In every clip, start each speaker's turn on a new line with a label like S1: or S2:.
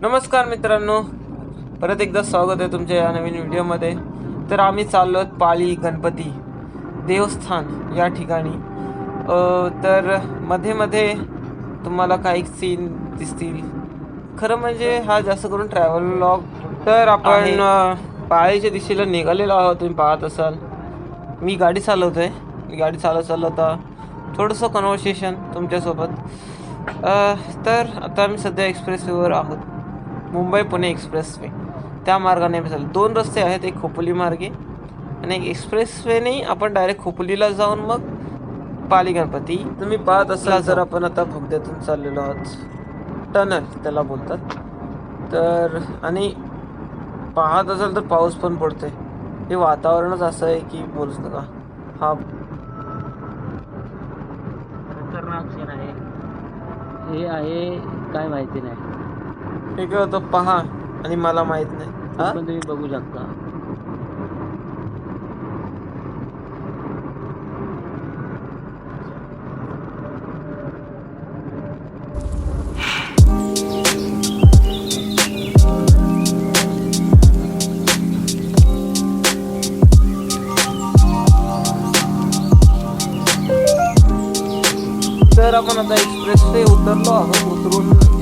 S1: नमस्कार मित्रांनो. परत एकदा स्वागत आहे तुमच्या या नवीन व्हिडिओमध्ये. तर आम्ही चाललो आहोत पाळी गणपती देवस्थान या ठिकाणी. तर मध्ये मध्ये तुम्हाला काही सीन दिसतील. खरं म्हणजे हा जास्त करून ट्रॅव्हल लॉग तर आपण पाळीच्या दिशेला निघालेलो आहोत. तुम्ही पाहत असाल. मी गाडी चालवतोय. मी गाडी चालवत चालवता थोडंसं कन्व्हर्सेशन तुमच्यासोबत. तर आता आम्ही सध्या एक्सप्रेसवेवर आहोत. मुंबई पुणे एक्सप्रेसवे. त्या मार्गाने चाललो. दोन रस्ते आहेत एक खोपोली मार्गे आणि एक एक्सप्रेसवेने आपण डायरेक्ट खोपोलीला जाऊन मग पाली गणपती तुम्ही पाहत असला जर आपण आता भोगद्यातून चाललेलो आहोत. टनल त्याला बोलतात. तर आणि पाहत असाल तर पाऊस पण पडतोय. हे वातावरणच असं आहे की बोलूच नका. हा.
S2: खतरनाक आहे. हे आहे काय माहिती नाही.
S1: हे काय होतं पहा आणि मला माहीत नाही.
S2: ते
S1: हा?
S2: पण तुम्ही बघू शकता.
S1: तर आपण आता एक्सप्रेसवे उतरलो आहोत उतरून.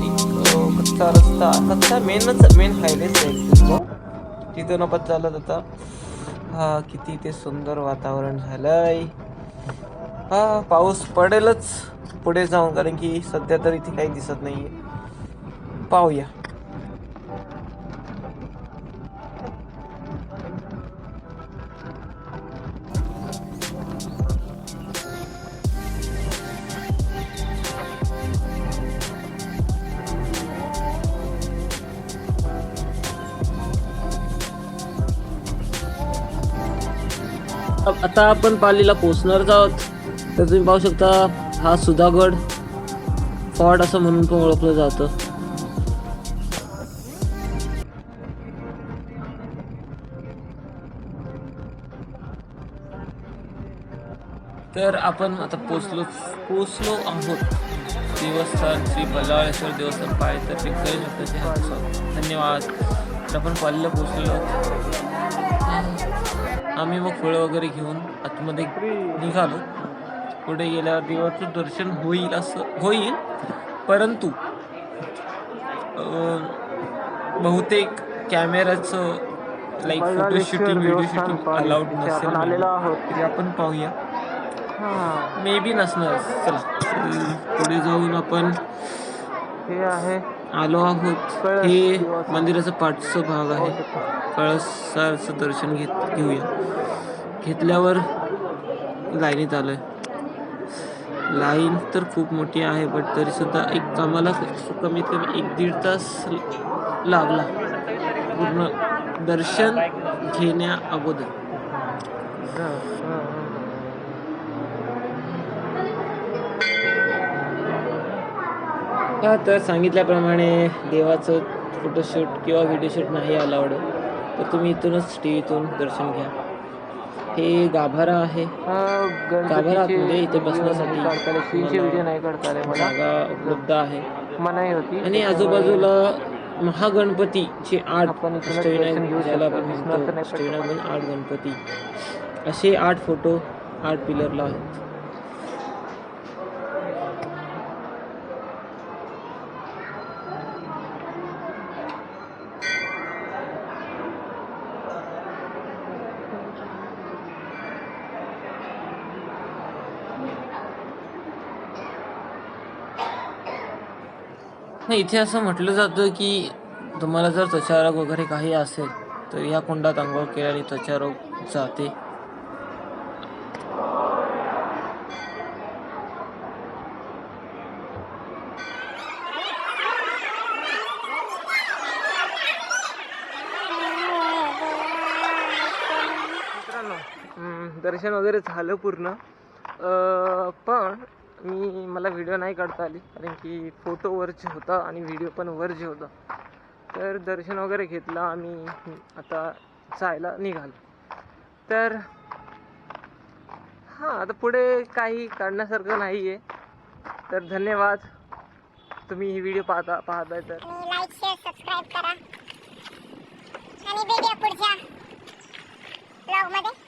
S1: रस्ता रस्ता कच्चा मेनच मेन हायवेच आहे तिथं. तिथून आपण चालत होता. हा किती ते सुंदर वातावरण झालंय. हा पाऊस पडेलच. पुढे जाऊन कारण की सध्या तर इथे काही दिसत नाहीये. पाहूया.
S2: आता आपण पालीला पोचणारच आहोत. तर तुम्ही पाहू शकता हा सुधागड फॉर्ट असं म्हणून पण ओळखलं जातं.
S1: तर आपण आता पोचलो पोचलो आहोत. देवस्थान श्री बल्लाळेश्वर देवस्थान पाहिजे तर शकतो धन्यवाद. तर आपण पालीला पोचलेलो आहोत. आम्ही मग फळं वगैरे घेऊन आतमध्ये निघालो. पुढे गेल्यावर देवाचं दर्शन होईल असं होईल. परंतु बहुतेक कॅमेराचं like photo shooting video shooting allowed नसेल तरी आपण पाहूया. मे बी नसणार. चला. पुढे जाऊन आपण
S3: हे आहे
S1: आलो आहोत. हे मंदिराचा पाठचा भाग आहे. कळसाचं दर्शन घेत घेऊया. घेतल्यावर लाईनीत आलोय. लाईन तर खूप मोठी आहे बट तरी सुद्धा एक आम्हाला कमीत कमी एक दीड तास लागला. पूर्ण दर्शन घेण्या अगोदर. हा तर सांगितल्याप्रमाणे देवाचं फोटोशूट किंवा व्हिडिओ शूट नाही अलाउड तर तुम्ही इथूनच टी व्हीतून दर्शन घ्या. हे गाभारा आहे. गाभारा आतमध्ये इथे बसण्यासाठी जागा उपलब्ध आहे.
S3: मनाई होती.
S1: आणि आजूबाजूला महागणपतीचे आठ
S3: आपण
S1: अष्टविनायक ज्याला. आपण म्हणतो आठ गणपती. असे आठ फोटो आठ पिलरला आहेत. नाही इथे असं म्हटलं जातं की तुम्हाला जर त्वचारोग वगैरे काही असेल तर या कुंडात आंघोळ केल्याने त्वचारोग जाते. दर्शन वगैरे झालं पूर्ण. पण मला व्हिडिओ नाही काढता आली कारण की फोटो वरचे होता आणि व्हिडिओ पण वरचे होता तर दर्शन वगैरे घेतलं आम्ही. आता जायला निघालो. तर हां आता पुढे काही काढण्यासारखं नाही आहे तर धन्यवाद. तुम्ही ही व्हिडिओ पाहता पाहताय तर.
S4: लाईक सबस्क्राईब करा. आणि व्हिडिओ पुढच्या ब्लॉगमध्ये